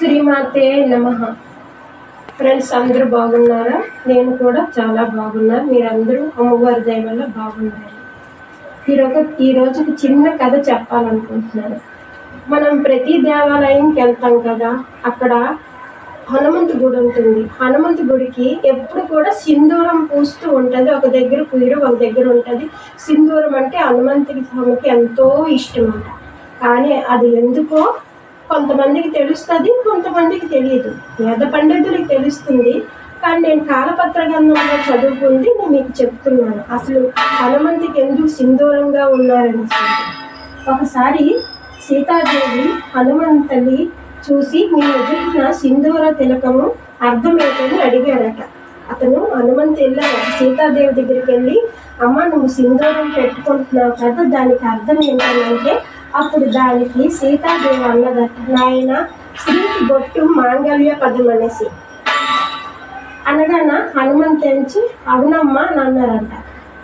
శ్రీమాతే నమ. ఫ్రెండ్స్ అందరూ బాగున్నారా? నేను కూడా చాలా బాగున్నాను. మీరందరూ అమ్మవారి దయ వల్ల బాగున్నారు. ఈరోజు ఈ రోజుకి చిన్న కథ చెప్పాలనుకుంటున్నాను. మనం ప్రతి దేవాలయంకి వెళ్తాం కదా అక్కడ హనుమంతు గుడి ఉంటుంది. హనుమంతు గుడికి ఎప్పుడు కూడా సింధూరం పూస్తూ ఉంటుంది. ఒక దగ్గర కుయ్యరు ఒక దగ్గర ఉంటుంది. సింధూరం అంటే హనుమంతుడి స్వామికి ఎంతో ఇష్టం అంట కానీ అది ఎందుకో కొంతమందికి తెలుస్తుంది కొంతమందికి తెలియదు. వేద పండితుడికి తెలుస్తుంది కానీ నేను కాలపత్ర గ్రంథంలో చదువుకుంది నేను మీకు చెప్తున్నాను. అసలు హనుమంతుకి ఎందుకు సింధూరంగా ఉన్నారని ఒకసారి సీతాదేవి హనుమంతుని చూసి మీ ఎదురున్న సింధూర తిలకము అర్థమేటని అడిగారట. అతను హనుమంతు వెళ్ళాడు. సీతాదేవి దగ్గరికి వెళ్ళి అమ్మ నువ్వు సింధూరం పెట్టుకుంటున్నావు కదా దానికి అర్థం ఏంటంటే అప్పుడు దానికి సీతాదేవి అన్నదట నాయన స్త్రీకి బొట్టు మాంగళ్య పదమనేసి అనేసి. అనగాన హనుమంతు అవునమ్మా అన్నారంట.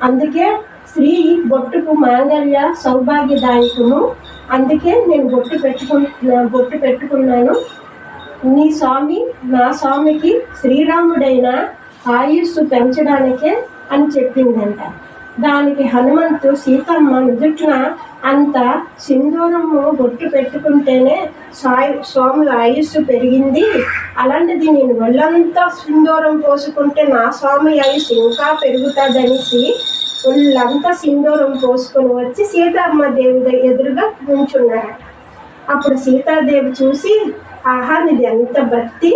అందుకే స్త్రీ బొట్టుకు మాంగళ్య సౌభాగ్యదాయకము అందుకే నేను బొట్టు పెట్టుకుంటున్నా బొట్టు పెట్టుకున్నాను. నీ స్వామి నా స్వామికి శ్రీరాముడైన ఆయుస్సు పెంచడానికే అని చెప్పిందంట. దానికి హనుమంతు సీతమ్మ నుదుటిన అంత సింధూరము బొట్టు పెట్టుకుంటేనే సాయి స్వామి ఆయుస్సు పెరిగింది. అలాంటిది నేను ఒళ్ళంతా సింధూరం పోసుకుంటే నా స్వామి ఆయుస్సు ఇంకా పెరుగుతుందనేసి ఒళ్ళంతా సింధూరం పోసుకొని వచ్చి సీతమ్మ దేవి ఎదురుగా ఉంచున్నారట అప్పుడు సీతాదేవి చూసి ఆహా నీది ఎంత భక్తి!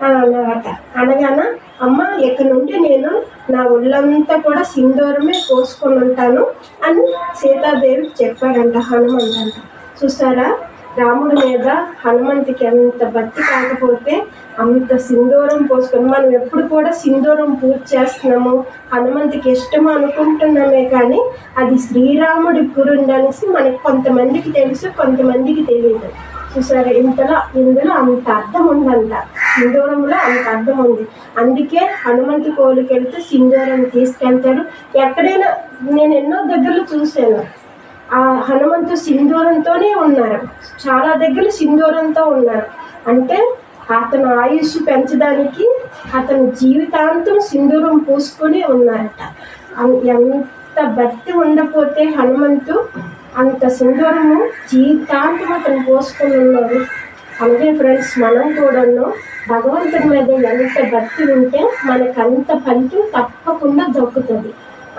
అన్నమాట. అనగానా అనగాన అమ్మ ఇక నుండి నేను నా ఒళ్ళంతా కూడా సింధూరమే పోసుకొని ఉంటాను అని సీతాదేవి చెప్పారంట హనుమంతంట చూసారా? రాముడి మీద హనుమంతుకి ఎంత భక్తి కాకపోతే అంత సింధూరం పోసుకొని మనం ఎప్పుడు కూడా సింధూరం పూజ చేస్తున్నాము హనుమంతుకి ఇష్టం అనుకుంటున్నామే కానీ అది శ్రీరాముడి గురుండి అనేసి మనకి కొంతమందికి తెలుసు కొంతమందికి తెలియదు. చూసారా? ఇంతలో ఇందులో అంత అర్థం ఉందంట. సింధూరంలో అంత అర్థం ఉంది. అందుకే హనుమంతు కోలుకెళ్తే సింధూరాన్ని తీసుకెళ్తాడు. ఎక్కడైనా నేను ఎన్నో దగ్గరలు చూశాను. ఆ హనుమంతు సింధూరంతోనే ఉన్నారు. చాలా దగ్గర సింధూరంతో ఉన్నారు. అంటే అతను ఆయుష్ పెంచడానికి అతను జీవితాంతం సింధూరం పూసుకొని ఉన్నారట. ఎంత భక్తి ఉండకపోతే హనుమంతు అంత సింధూరము జీవితాంతం అతను పోసుకొని ఉన్నారు అలాగే ఫ్రెండ్స్ మనం కూడాను భగవంతుడి మీద ఎంత భక్తి ఉంటే మనకు అంత ఫలితం తప్పకుండా దొక్కుతుంది.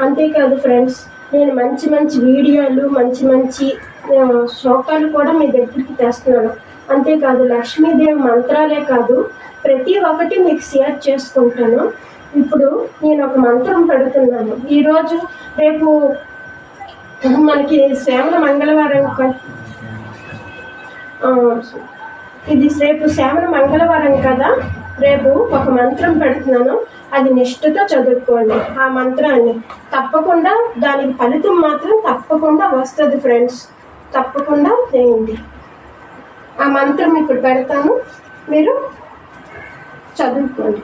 అంతేకాదు ఫ్రెండ్స్ నేను మంచి మంచి వీడియోలు మంచి మంచి శ్లోకాలు కూడా మీ దగ్గరికి తెస్తున్నాను. అంతేకాదు లక్ష్మీదేవి మంత్రాలే కాదు ప్రతి ఒక్కటి మీకు షేర్ చేసుకుంటాను. ఇప్పుడు నేను ఒక మంత్రం పెడుతున్నాను. ఈరోజు రేపు మనకి శ్యామల మంగళవారం ఒక ఇది రేపు శ్రావణ మంగళవారం కదా? రేపు ఒక మంత్రం పెడుతున్నాను. అది నిష్ఠతో చదువుకోండి. ఆ మంత్రాన్ని తప్పకుండా దానికి ఫలితం మాత్రం తప్పకుండా వస్తుంది ఫ్రెండ్స్ తప్పకుండా చేయండి. ఆ మంత్రం ఇప్పుడు పెడతాను. మీరు చదువుకోండి.